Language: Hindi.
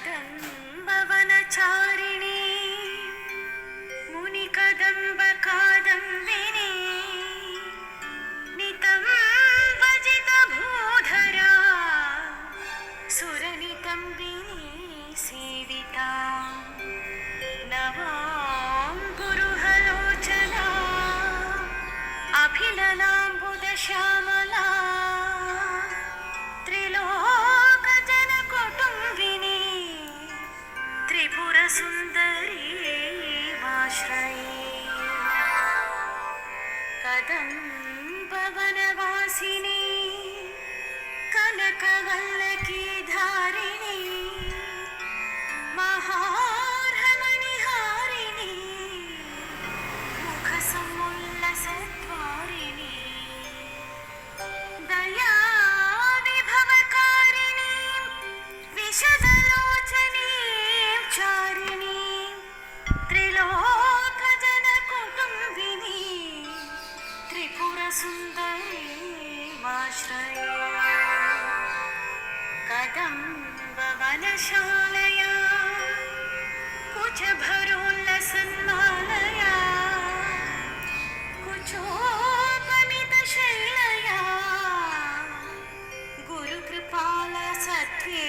कदम्बवनचारिणी मुनिकदम्बकादम्बिनी नितं भजितभूधरा सुरनितम्बिनी सेविता त्रिपुरसुन्दरी माश्रये कदम्बवनवासिनी कनकवल्लकी धारिणी महार्हमणिहारिणी मुखसमुल्लसद्वारिणी दयाविभवकारिणी विशदलोचनीं त्रिपुरसुन्दरीमाश्रये कदम्बवनशालया कुचभरोल्लसन्मालया कुचोपमितशैलया गुरुकृपाल सत्ये